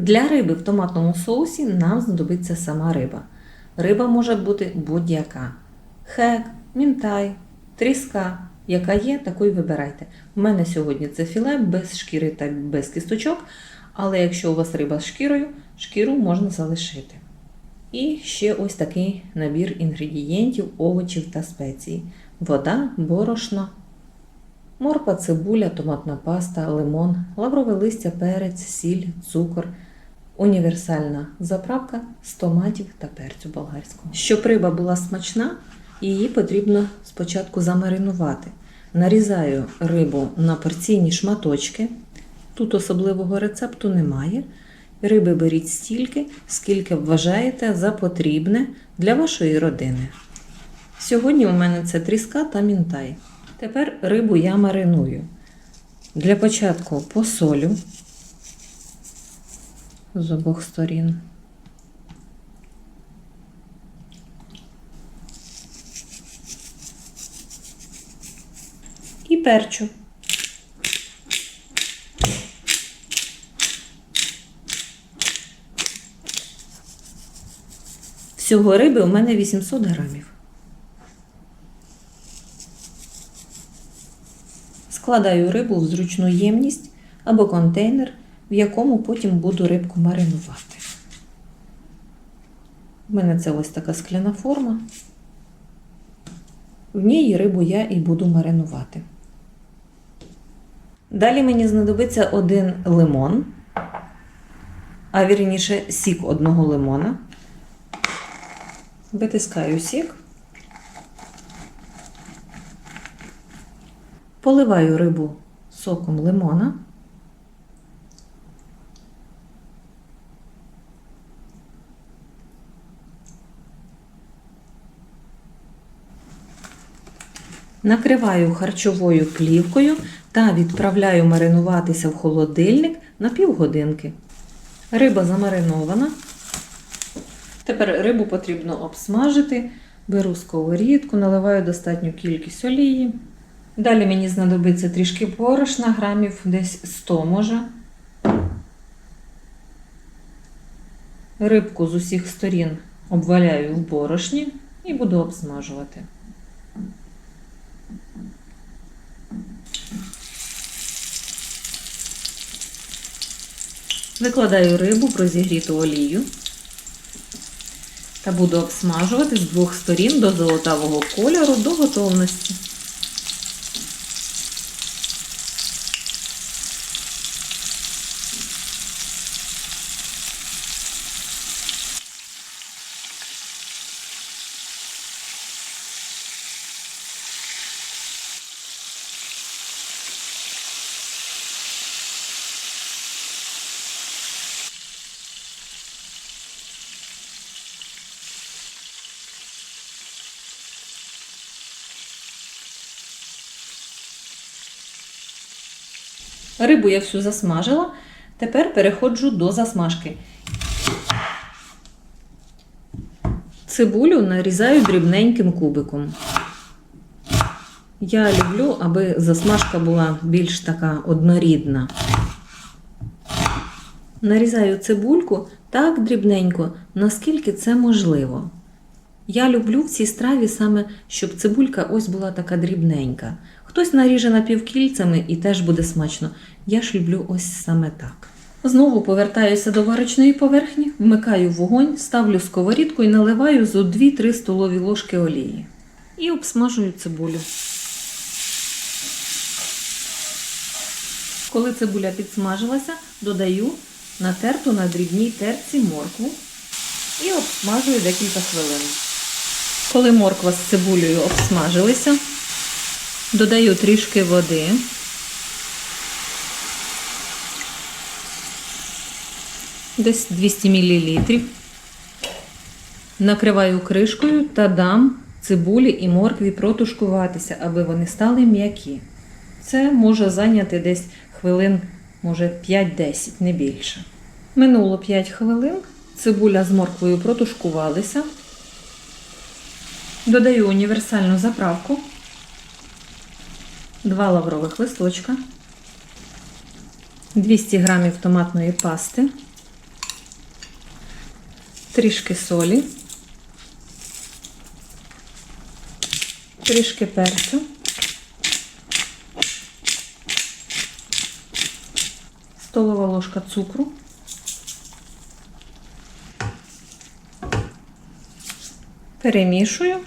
Для риби в томатному соусі нам знадобиться сама риба. Риба може бути будь-яка: хек, мінтай, тріска. Яка є, таку й вибирайте. У мене сьогодні це філе без шкіри та без кісточок, але якщо у вас риба з шкірою, шкіру можна залишити. І ще ось такий набір інгредієнтів, овочів та спецій: вода, борошно, морква, цибуля, томатна паста, лимон, лаврове листя, перець, сіль, цукор, універсальна заправка з томатів та перцю болгарського. Щоб риба була смачна, її потрібно спочатку замаринувати. Нарізаю рибу на порційні шматочки. Тут особливого рецепту немає. Риби беріть стільки, скільки вважаєте за потрібне для вашої родини. Сьогодні у мене це тріска та мінтай. Тепер рибу я мариную. Для початку посолю з обох сторін. І перчу. Всього риби у мене 800 грамів. Складаю рибу в зручну ємність або контейнер, в якому потім буду рибку маринувати. У мене це ось така скляна форма. В ній рибу я і буду маринувати. Далі мені знадобиться один лимон, а вірніше сік одного лимона. Витискаю сік. Поливаю рибу соком лимона. Накриваю харчовою плівкою та відправляю маринуватися в холодильник на півгодинки. Риба замаринована. Тепер рибу потрібно обсмажити. Беру сковорідку, наливаю достатню кількість олії. Далі мені знадобиться трішки борошна, грамів десь 100 може. Рибку з усіх сторін обваляю в борошні і буду обсмажувати. Викладаю рибу в розігріту олію та буду обсмажувати з двох сторін до золотавого кольору до готовності. Рибу я всю засмажила. Тепер переходжу до засмажки. Цибулю нарізаю дрібненьким кубиком. Я люблю, аби засмажка була більш така однорідна. Нарізаю цибульку так дрібненько, наскільки це можливо. Я люблю в цій страві саме, щоб цибулька ось була така дрібненька. Хтось наріже напівкільцями і теж буде смачно. Я ж люблю ось саме так. Знову повертаюся до варочної поверхні, вмикаю вогонь, ставлю сковорідку і наливаю зо 2-3 столові ложки олії. І обсмажую цибулю. Коли цибуля підсмажилася, додаю натерту на дрібній терці моркву і обсмажую декілька хвилин. Коли морква з цибулею обсмажилися, додаю трішки води. Десь 200 мл. Накриваю кришкою та дам цибулі і моркві протушкуватися, аби вони стали м'які. Це може зайняти десь хвилин, може 5-10, не більше. Минуло 5 хвилин, цибуля з морквою протушкувалися. Додаю універсальну заправку, 2 лаврових листочка, 200 г томатної пасти, трішки солі, трішки перцю, столова ложка цукру. Перемішую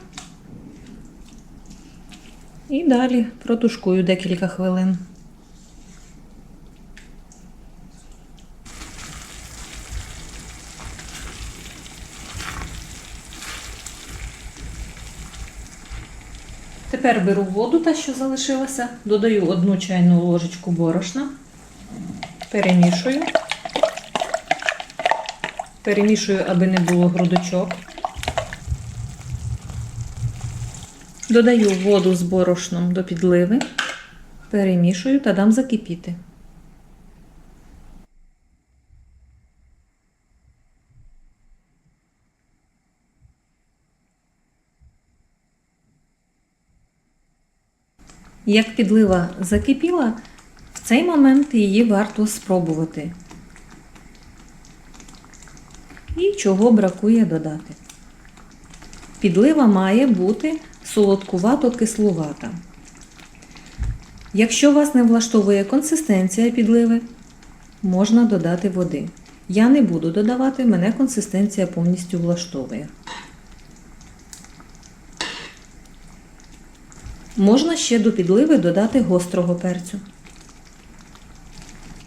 і далі протушкую декілька хвилин. Тепер беру воду, та що залишилася, додаю одну чайну ложечку борошна, перемішую. Перемішую, аби не було грудочок. Додаю воду з борошном до підливи, перемішую та дам закипіти. Як підлива закипіла, в цей момент її варто спробувати. І чого бракує додати. Підлива має бути солодкувато-кислувата. Якщо вас не влаштовує консистенція підливи, можна додати води. Я не буду додавати, мене консистенція повністю влаштовує. Можна ще до підливи додати гострого перцю.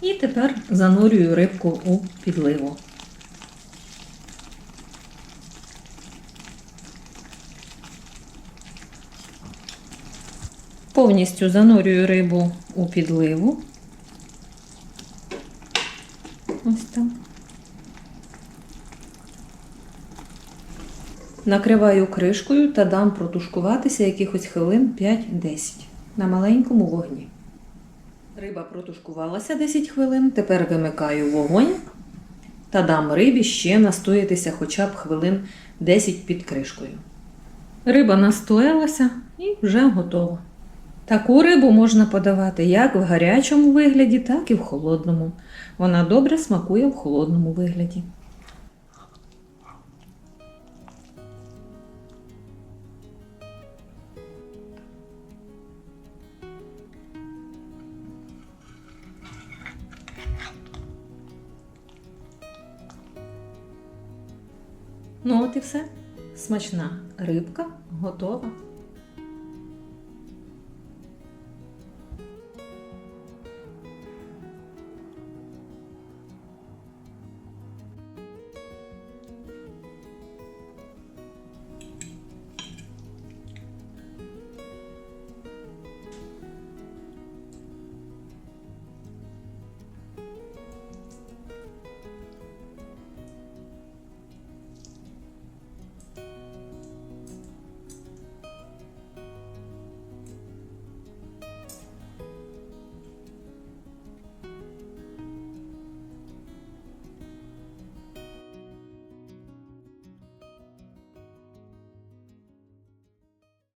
І тепер занурюю рибку у підливу. Повністю занурюю рибу у підливу. Ось так. Накриваю кришкою та дам протушкуватися якихось хвилин 5-10 на маленькому вогні. Риба протушкувалася 10 хвилин, тепер вимикаю вогонь та дам рибі ще настоятися хоча б хвилин 10 під кришкою. Риба настоялася і вже готова. Таку рибу можна подавати як в гарячому вигляді, так і в холодному. Вона добре смакує в холодному вигляді. Ну от і все. Смачна рибка готова.